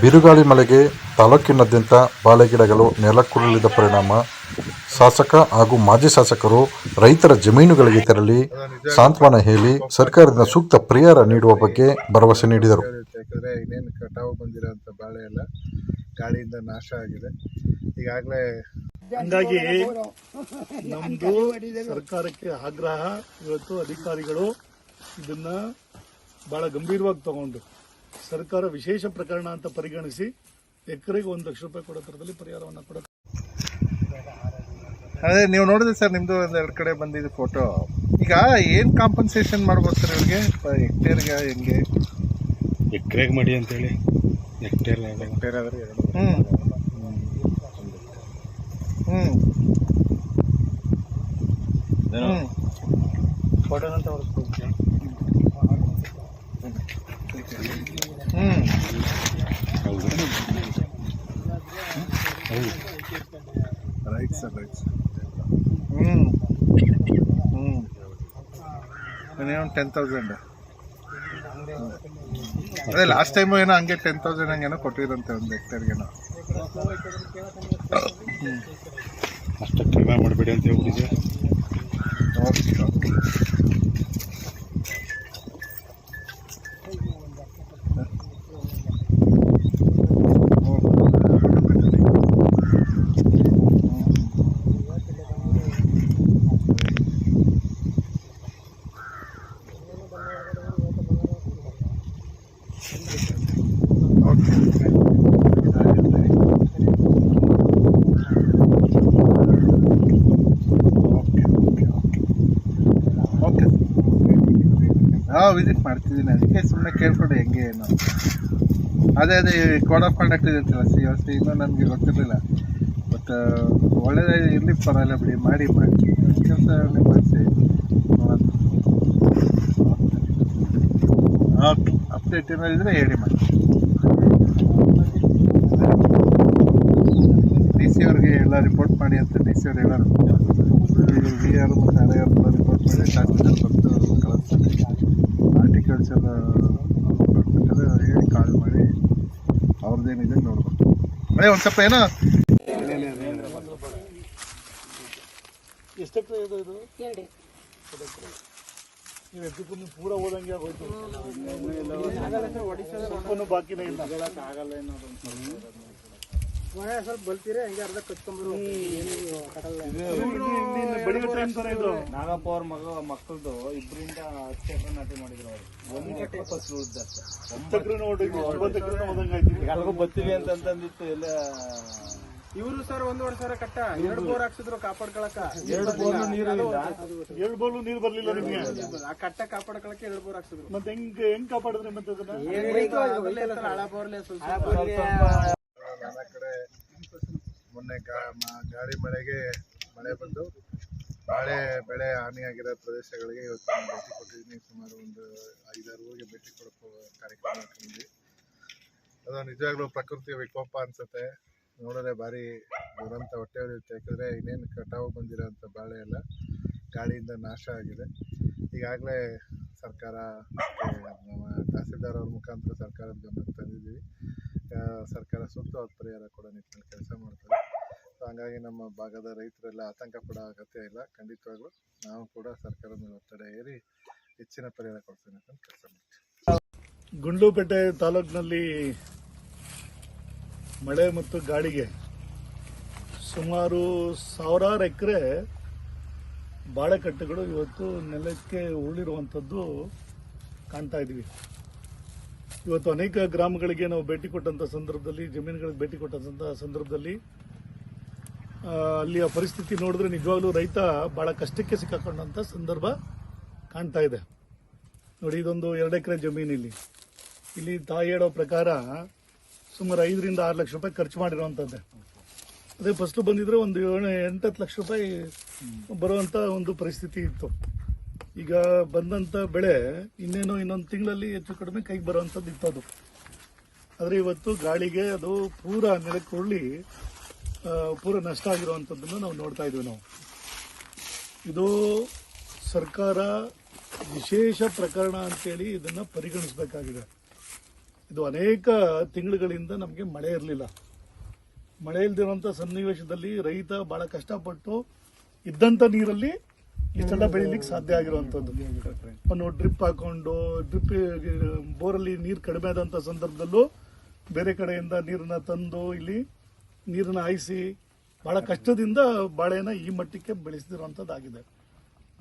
ಬಿರುಗಾಳಿ ಮಳೆಗೆ ತಾಲೂಕಿನಾದ್ಯಂತ ಬಾಳೆಗಿಡಗಳು ನೆಲಕ್ಕುರುಳಿದ ಪರಿಣಾಮ. ಶಾಸಕ ಹಾಗೂ ಮಾಜಿ ಶಾಸಕರು ರೈತರ ಜಮೀನುಗಳಿಗೆ ತೆರಳಿ ಸಾಂತ್ವನ ಹೇಳಿ ಸರ್ಕಾರದಿಂದ ಸೂಕ್ತ ಪರಿಹಾರ ನೀಡುವ ಬಗ್ಗೆ ಭರವಸೆ ನೀಡಿದರು. ಯಾಕಂದರೆ ಇನ್ನೇನು ಕಟಾವು ಬಂದಿರೋಂಥ ಬಾಳೆ ಎಲ್ಲ ಗಾಳಿಯಿಂದ ನಾಶ ಆಗಿದೆ. ಈಗಾಗಲೇ ಹಂಗಾಗಿ ನಮ್ದು ಸರ್ಕಾರಕ್ಕೆ ಆಗ್ರಹ ಇವತ್ತು ಅಧಿಕಾರಿಗಳು ಇದನ್ನ ಬಹಳ ಗಂಭೀರವಾಗಿ ತಗೊಂಡು ಸರ್ಕಾರ ವಿಶೇಷ ಪ್ರಕರಣ ಅಂತ ಪರಿಗಣಿಸಿ ಎಕರೆಗೆ ಒಂದು ಲಕ್ಷ ರೂಪಾಯಿ ಕೊಡೋ ಥರದಲ್ಲಿ ಪರಿಹಾರವನ್ನು ಕೊಡ ಅದೇ ನೀವು ನೋಡಿದ್ರೆ ಸರ್ ನಿಮ್ಮದು ಒಂದು ಎರಡು ಕಡೆ ಬಂದಿದ್ದು ಫೋಟೋ ಈಗ ಏನು ಕಾಂಪನ್ಸೇಷನ್ ಮಾಡ್ಬೋದು ಸರ್ ಇವ್ರಿಗೆ? ಹೆಕ್ಟೇರ್ಗೆ ಹೆಂಗೆ? ಎಕ್ರೆಗೆ ಮಾಡಿ ಅಂತೇಳಿ. ಹೆಕ್ಟೇರ್ ಹೆಕ್ಟೇರ್ ಆದರೆ ಹ್ಞೂ ಹ್ಮ್. ಅಂತ ಹ್ಮ್. ಸರ್ ಹ್ಞೂ ಹ್ಞೂ ಮಿನಿಮಮ್ ಟೆನ್ ತೌಸಂಡ್ ಅದೇ ಲಾಸ್ಟ್ ಟೈಮು ಏನೋ ಹಂಗೆ ಟೆನ್ ತೌಸಂಡ್ ಹಂಗೇನೋ ಕೊಟ್ಟಿದ್ದಂತೆ ಒಂದು ಹೆಕ್ಟೇರ್ಗೇನೋ ಅಷ್ಟು ಕಡಿಮೆ ಮಾಡಬೇಡಿ ಅಂತ ಹೇಳ್ಬಿಟ್ಟಿದೆ ಓಕೆ ಓಕೆ ಓಕೆ ಹಾಂ ವಿಸಿಟ್ ಮಾಡ್ತಿದ್ದೀನಿ ಅದಕ್ಕೆ ಸುಮ್ಮನೆ ಕೇಳ್ಕೊಂಡು ಹೆಂಗೆ ಏನು ಅದೇ ಅದೇ ಕೋಡ್ ಆಫ್ ಕಾಂಡಕ್ಟ್ ಇರ್ತಲ್ಲ ಸಿ ಎಸ್ ಸಿ ಇನ್ನೂ ನನಗೆ ಗೊತ್ತಿರಲಿಲ್ಲ. ಬಟ್ ಒಳ್ಳೆಯದೇ ಇರಲಿ ಪರವಾಗಿಲ್ಲ ಬಿಡಿ, ಮಾಡಿ ಮಾಡಿ. ಕೆಲಸ ಮಾಡಿಸಿ. ಓಕೆ ಅಪ್ಡೇಟ್ ಏನಾದ್ರು ಹೇಳಿ ಮಾಡಿ. ಡಿ ಸಿ ಅವ್ರಿಗೆ ಎಲ್ಲ ರಿಪೋರ್ಟ್ ಮಾಡಿ ಅಂತ ಡಿ ಸಿ ಅವ್ರು ಹೇಳೋರು. ವಿ ಆರ್ ಮತ್ತು ಆರ್ ರಿಪೋರ್ಟ್ ಮಾಡಿ ಬಂದು ಕಳಿಸ್ತಾರೆ. ಹಾರ್ಟಿಕಲ್ಚರ್ ಡಿಪಾರ್ಟ್ಮೆಂಟಲ್ಲಿ ಹೇಳಿ ಕಾಲ್ ಮಾಡಿ. ಅವ್ರದ್ದೇನಿದೆ ನೋಡ್ಬೇಕು ಅದೇ ಒಂದು ಸ್ವಲ್ಪ ಏನೋ ಎಷ್ಟು ಎಕರೆ ಇದು? ಇದು ನೀವು ಎದ್ದಕ್ಕೂ ಪೂರ ಓದಂಗೆ ಆಗೋಯ್ತು. ಬಾಕಿನೇ ಇಲ್ಲ. ಸ್ವಲ್ಪ ಬಲ್ತೀರಿ ಹಂಗೆ ಅರ್ಧ ನಾಗಪ್ಪ ಅವ್ರ ಮಗ ಮಕ್ಕಳದು ಇಬ್ಬರಿಂದ ಹತ್ತು ಎಕರೆ ನಾಟಿ ಮಾಡಿದ್ರು ಅವರು. ಒಂದು ಎಕರೆ ಫಸಲು ಉದ್ದ ಹತ್ತು ಎಕರೆ ನೋಡಿ ಒಂಬತ್ತು ಎಕರೆ ಓದಂಗೆ ಆಯ್ತು ಎಲ್ಗೂ ಬತ್ತೀವಿ ಅಂತಂದಿತ್ತು ಎಲ್ಲ ಇವರು ಸರ್ ಒಂದೂವರೆ ಸಾವಿರ ಕಟ್ಟ. ಎರಡು ಬೋರ್ ಹಾಕ್ಸಿದ್ರು ಕಾಪಾಡ್ಕೊಳಕ. ಎರಡು ಬೋರ್ ನೀರು ಎರಡು ಬೋರ್ ನೀರು ಬರ್ಲಿಲ್ಲ ನಿಮ್ಗೆ? ಆ ಕಟ್ಟ ಕಾಪಾಡ್ಕೊಳಕ್ಕೆ ಎರಡು ಬೋರ್ ಹಾಕ್ಸಿದ್ರು. ಮತ್ತೆ ಹೆಂಗ್ ಹೆಂಗ್ ಕಾಪಾಡಿದ್ರೆ ಮತ್ತೆ ಅದನ್ನ? ಬೋರ್ಲೆ ಮೊನ್ನೆ ಗಾಳಿ ಮಳೆಗೆ ಮಳೆ ಬಂದು ಬಾಳೆ ಬೆಳೆ ಹಾನಿಯಾಗಿರೋ ಪ್ರದೇಶಗಳಿಗೆ ಇವತ್ತು ನಾನು ಭೇಟಿ ಕೊಟ್ಟಿದ್ದೀನಿ. ಸುಮಾರು ಒಂದು ಐದಾರು ಊರಿಗೆ ಭೇಟಿ ಕೊಡೋ ಕಾರ್ಯಕ್ರಮ ಹಾಕೊಂಡಿದ್ವಿ ಅದು ನಿಜವಾಗ್ಲೂ ಪ್ರಕೃತಿಯ ವಿಕೋಪ ಅನ್ಸುತ್ತೆ. ನೋಡಿದ್ರೆ ಭಾರಿ ದುರಂತ ಹೊಟ್ಟೆ ಉರಿಯುತ್ತೆ ಯಾಕಂದರೆ ಇನ್ನೇನು ಕಟಾವು ಬಂದಿರೋಂಥ ಬಾಳೆ ಎಲ್ಲ ಗಾಳಿಯಿಂದ ನಾಶ ಆಗಿದೆ. ಈಗಾಗಲೇ ಸರ್ಕಾರ ಅವ್ರ ಮುಖಾಂತರ ಸರ್ಕಾರದ ಗಮನಕ್ಕೆ ತಂದಿದ್ದೀವಿ. ಸರ್ಕಾರ ಸೂಕ್ತವಾದ ಪರಿಹಾರ ಕೊಡೋ ನಿಟ್ಟಿನಲ್ಲಿ ಕೆಲಸ ಮಾಡ್ತಾರೆ. ಸೊ ಹಂಗಾಗಿ ನಮ್ಮ ಭಾಗದ ರೈತರೆಲ್ಲ ಆತಂಕ ಪಡೋ ಅಗತ್ಯ ಇಲ್ಲ. ಖಂಡಿತವಾಗ್ಲೂ ನಾವು ಕೂಡ ಸರ್ಕಾರದ ಮೇಲೆ ಒತ್ತಡ ಏರಿ ಹೆಚ್ಚಿನ ಪರಿಹಾರ ಕೊಡ್ತೇನೆ ಅಂತ ಕೆಲಸ ಮಾಡ್ತೀವಿ. ಗುಂಡ್ಲುಪೇಟೆ ತಾಲೂಕಿನಲ್ಲಿ ಮಳೆ ಮತ್ತು ಗಾಳಿಗೆ ಸುಮಾರು ಸಾವಿರಾರು ಎಕರೆ ಬಾಳೆಕಟ್ಟೆಗಳು ಇವತ್ತು ನೆಲಕ್ಕೆ ಉರುಳಿರುವಂಥದ್ದು ಕಾಣ್ತಾ ಇದ್ವಿ ಇವತ್ತು ಅನೇಕ ಗ್ರಾಮಗಳಿಗೆ ನಾವು ಭೇಟಿ ಕೊಟ್ಟಂಥ ಸಂದರ್ಭದಲ್ಲಿ, ಜಮೀನುಗಳಿಗೆ ಭೇಟಿ ಕೊಟ್ಟಂಥ ಸಂದರ್ಭದಲ್ಲಿ ಅಲ್ಲಿಯ ಪರಿಸ್ಥಿತಿ ನೋಡಿದ್ರೆ ನಿಜವಾಗ್ಲೂ ರೈತ ಬಹಳ ಕಷ್ಟಕ್ಕೆ ಸಿಕ್ಕಾಕೊಂಡಂಥ ಸಂದರ್ಭ ಕಾಣ್ತಾ ಇದೆ. ನೋಡಿ, ಇದೊಂದು ಎರಡು ಎಕರೆ ಜಮೀನು ಇಲ್ಲಿ. ಇಲ್ಲಿ ತಾಯಿ ಹೇಳೋ ಪ್ರಕಾರ ಸುಮಾರು ಐದರಿಂದ ಆರು ಲಕ್ಷ ರೂಪಾಯಿ ಖರ್ಚು ಮಾಡಿರುವಂಥದ್ದೇ ಅದೇ ಫಸ್ಟು ಬಂದಿದ್ರೆ ಒಂದು ಏಳು, ಎಂಟತ್ತು ಲಕ್ಷ ರೂಪಾಯಿ ಬರುವಂಥ ಒಂದು ಪರಿಸ್ಥಿತಿ ಇತ್ತು. ಈಗ ಬಂದಂತ ಬೆಳೆ ಇನ್ನೇನೋ ಇನ್ನೊಂದು ತಿಂಗಳಲ್ಲಿ ಹೆಚ್ಚು ಕಡಿಮೆ ಕೈಗೆ ಬರುವಂಥದ್ದು ಅದು ಆದರೆ ಇವತ್ತು ಗಾಳಿಗೆ ಅದು ಪೂರ ನೆಲಕ್ಕೆ ಉರುಳಿ ಪೂರ ನಷ್ಟ ಆಗಿರುವಂಥದ್ದನ್ನು ನಾವು ನೋಡ್ತಾ ಇದೀವಿ ನಾವು. ಇದು ಸರ್ಕಾರ ವಿಶೇಷ ಪ್ರಕರಣ ಅಂತೇಳಿ ಇದನ್ನು ಪರಿಗಣಿಸಬೇಕಾಗಿದೆ. ಇದು ಅನೇಕ ತಿಂಗಳುಗಳಿಂದ ನಮಗೆ ಮಳೆ ಇರಲಿಲ್ಲ. ಮಳೆ ಇಲ್ದಿರುವಂತ ಸನ್ನಿವೇಶದಲ್ಲಿ ರೈತ ಬಹಳ ಕಷ್ಟಪಟ್ಟು ಇದ್ದಂತ ನೀರಲ್ಲಿ ಇಷ್ಟೆಲ್ಲ ಬೆಳಿಲಿಕ್ಕೆ ಸಾಧ್ಯ ಆಗಿರುವಂತದ್ದು ಅವನು ಡ್ರಿಪ್ ಹಾಕೊಂಡು ಡ್ರಿಪ್ ಬೋರಲ್ಲಿ ನೀರು ಕಡಿಮೆ ಆದಂತ ಸಂದರ್ಭದಲ್ಲೂ ಬೇರೆ ಕಡೆಯಿಂದ ನೀರನ್ನ ತಂದು ಇಲ್ಲಿ ನೀರನ್ನ ಹಾಯಿಸಿ ಬಹಳ ಕಷ್ಟದಿಂದ ಬಾಳೆನ ಈ ಮಟ್ಟಕ್ಕೆ ಬೆಳೆಸಿರುವಂತದ್ದಾಗಿದೆ.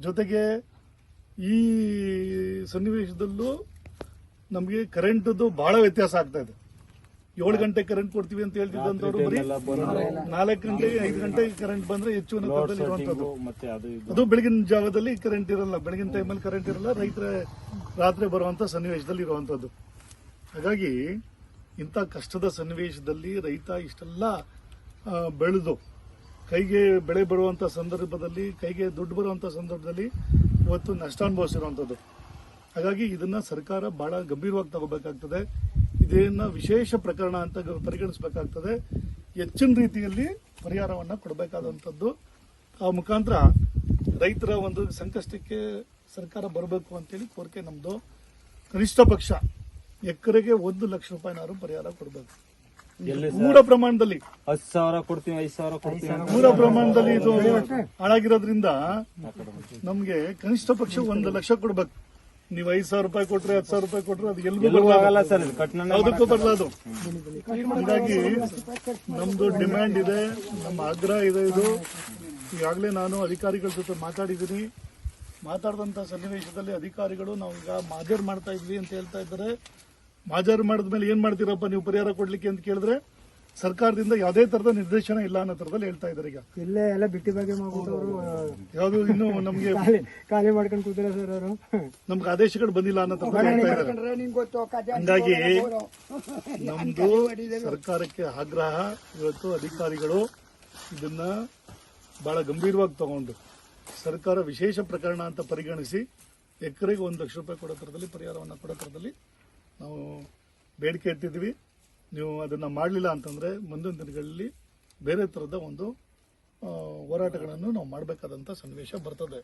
ಜೊತೆಗೆ ಈ ಸನ್ನಿವೇಶದಲ್ಲೂ ನಮಗೆ ಕರೆಂಟ್ದು ಬಹಳ ವ್ಯತ್ಯಾಸ ಆಗ್ತಾ ಇದೆ. ಏಳು ಗಂಟೆ ಕರೆಂಟ್ ಕೊಡ್ತೀವಿ ಅಂತ ಹೇಳ್ತಿದ್ದಂತವ್ರು ಬರೀ ನಾಲ್ಕು ಗಂಟೆಗೆ ಐದು ಗಂಟೆಗೆ ಕರೆಂಟ್ ಬಂದ್ರೆ ಹೆಚ್ಚು ಇರುವಂತದ್ದು ಅದು ಅದು ಬೆಳಗಿನ ಜಾವದಲ್ಲಿ ಕರೆಂಟ್ ಇರಲ್ಲ. ಬೆಳಗಿನ ಟೈಮಲ್ಲಿ ಕರೆಂಟ್ ಇರಲ್ಲ. ರೈತರ ರಾತ್ರಿ ಬರುವಂತ ಸನ್ನಿವೇಶದಲ್ಲಿ ಇರುವಂತದ್ದು ಹಾಗಾಗಿ ಇಂಥ ಕಷ್ಟದ ಸನ್ನಿವೇಶದಲ್ಲಿ ರೈತ ಇಷ್ಟೆಲ್ಲ ಬೆಳೆದು ಕೈಗೆ ಬೆಳೆ ಬರುವಂತ ಸಂದರ್ಭದಲ್ಲಿ ಕೈಗೆ ದುಡ್ಡು ಬರುವಂತ ಸಂದರ್ಭದಲ್ಲಿ ಇವತ್ತು ನಷ್ಟ ಅನುಭವಿಸಿರುವಂಥದ್ದು. ಹಾಗಾಗಿ ಇದನ್ನ ಸರ್ಕಾರ ಬಹಳ ಗಂಭೀರವಾಗಿ ತಗೋಬೇಕಾಗ್ತದೆ. ಇದನ್ನ ವಿಶೇಷ ಪ್ರಕರಣ ಅಂತ ಪರಿಗಣಿಸಬೇಕಾಗ್ತದೆ. ಹೆಚ್ಚಿನ ರೀತಿಯಲ್ಲಿ ಪರಿಹಾರವನ್ನ ಕೊಡಬೇಕಾದಂಥದ್ದು. ಆ ಮುಖಾಂತರ ರೈತರ ಒಂದು ಸಂಕಷ್ಟಕ್ಕೆ ಸರ್ಕಾರ ಬರಬೇಕು ಅಂತೇಳಿ ಕೋರಿಕೆ ನಮ್ದು. ಕನಿಷ್ಠ ಪಕ್ಷ ಎಕರೆಗೆ ಒಂದು ಲಕ್ಷ ರೂಪಾಯಿನಾರು ಪರಿಹಾರ ಕೊಡಬೇಕು. ಮೂಲ ಪ್ರಮಾಣದಲ್ಲಿ ಹತ್ತು ಸಾವಿರ ಕೊಡ್ತೀವಿ ಐದು ಸಾವಿರ ಕೊಡ್ತೀವಿ ಮೂಲ ಪ್ರಮಾಣದಲ್ಲಿ ಇದು ಹಾಳಾಗಿರೋದ್ರಿಂದ ನಮ್ಗೆ ಕನಿಷ್ಠ ಪಕ್ಷ ಒಂದು ಲಕ್ಷ ಕೊಡ್ಬೇಕು. ನೀವು ಐದ್ ಸಾವಿರ ರೂಪಾಯಿ ಕೊಟ್ರೆ ಹತ್ತು ಸಾವಿರ ರೂಪಾಯಿ ಕೊಟ್ರೆ ಅದು ಎಲ್ಲಿ ಆಗಲ್ಲ ಸರ್ ಕಟ್ನ ಯಾವುದಕ್ಕೂ ಬರಲ್ಲ ಅದು. ಹೀಗಾಗಿ ನಮ್ದು ಡಿಮ್ಯಾಂಡ್ ಇದೆ ನಮ್ಮ ಆಗ್ರಹ ಇದೆ ಇದು. ಈಗಾಗಲೇ ನಾನು ಅಧಿಕಾರಿಗಳ ಜೊತೆ ಮಾತಾಡಿದ್ದೀನಿ. ಮಾತಾಡಿದಂತ ಸನ್ನಿವೇಶದಲ್ಲಿ ಅಧಿಕಾರಿಗಳು ನಾವು ಈಗ ಮಾಜರ್ ಮಾಡ್ತಾ ಇದ್ವಿ ಅಂತ ಹೇಳ್ತಾ ಇದ್ದಾರೆ. ಮಾಜರ್ ಮಾಡಿದ್ಮೇಲೆ ಏನ್ ಮಾಡ್ತೀರಪ್ಪ ನೀವು ಪರಿಹಾರ ಕೊಡ್ಲಿಕ್ಕೆ ಅಂತ ಕೇಳಿದ್ರೆ ಸರ್ಕಾರದಿಂದ ಯಾವುದೇ ತರದ ನಿರ್ದೇಶನ ಇಲ್ಲ ಅನ್ನೋ ತರದಲ್ಲಿ ಹೇಳ್ತಾ ಇದ್ದಾರೆ ಈಗ. ಇಲ್ಲೇ ಎಲ್ಲ ಬಿಟ್ಟಿ ಬಗ್ಗೆ ಮಾಡ್ಬಿಟ್ಟವರು ಯಾವ್ದು ಇನ್ನು ನಮ್ಗೆ ಖಾಲಿ ಮಾಡ್ಕೊಂಡು ಕೂತಿಲ್ಲ ಸರ್ ಅವರು. ನಮ್ಗೆ ಆದೇಶಗಳು ಬಂದಿಲ್ಲ ಅನ್ನೋ ತರದಲ್ಲಿ ಹೇಳ್ತಾ ಇದ್ದಾರೆ. ಹಂಗಾಗಿ ನಮ್ದು ಸರ್ಕಾರಕ್ಕೆ ಆಗ್ರಹ ಇವತ್ತು ಅಧಿಕಾರಿಗಳು ಇದನ್ನ ಬಹಳ ಗಂಭೀರವಾಗಿ ತಗೊಂಡು ಸರ್ಕಾರ ವಿಶೇಷ ಪ್ರಕರಣ ಅಂತ ಪರಿಗಣಿಸಿ ಎಕರೆಗೆ ಒಂದು ಲಕ್ಷ ರೂಪಾಯಿ ಕೊಡೋ ತರದಲ್ಲಿ ಪರಿಹಾರವನ್ನು ಕೊಡೋ ಥರದಲ್ಲಿ ನಾವು ಬೇಡಿಕೆ ಇಟ್ಟಿದ್ವಿ ನೀವು ಅದನ್ನು ಮಾಡಲಿಲ್ಲ ಅಂತಂದರೆ ಮುಂದಿನ ದಿನಗಳಲ್ಲಿ ಬೇರೆ ಥರದ ಒಂದು ಹೋರಾಟಗಳನ್ನು ನಾವು ಮಾಡಬೇಕಾದಂಥ ಸನ್ನಿವೇಶ ಬರ್ತದೆ.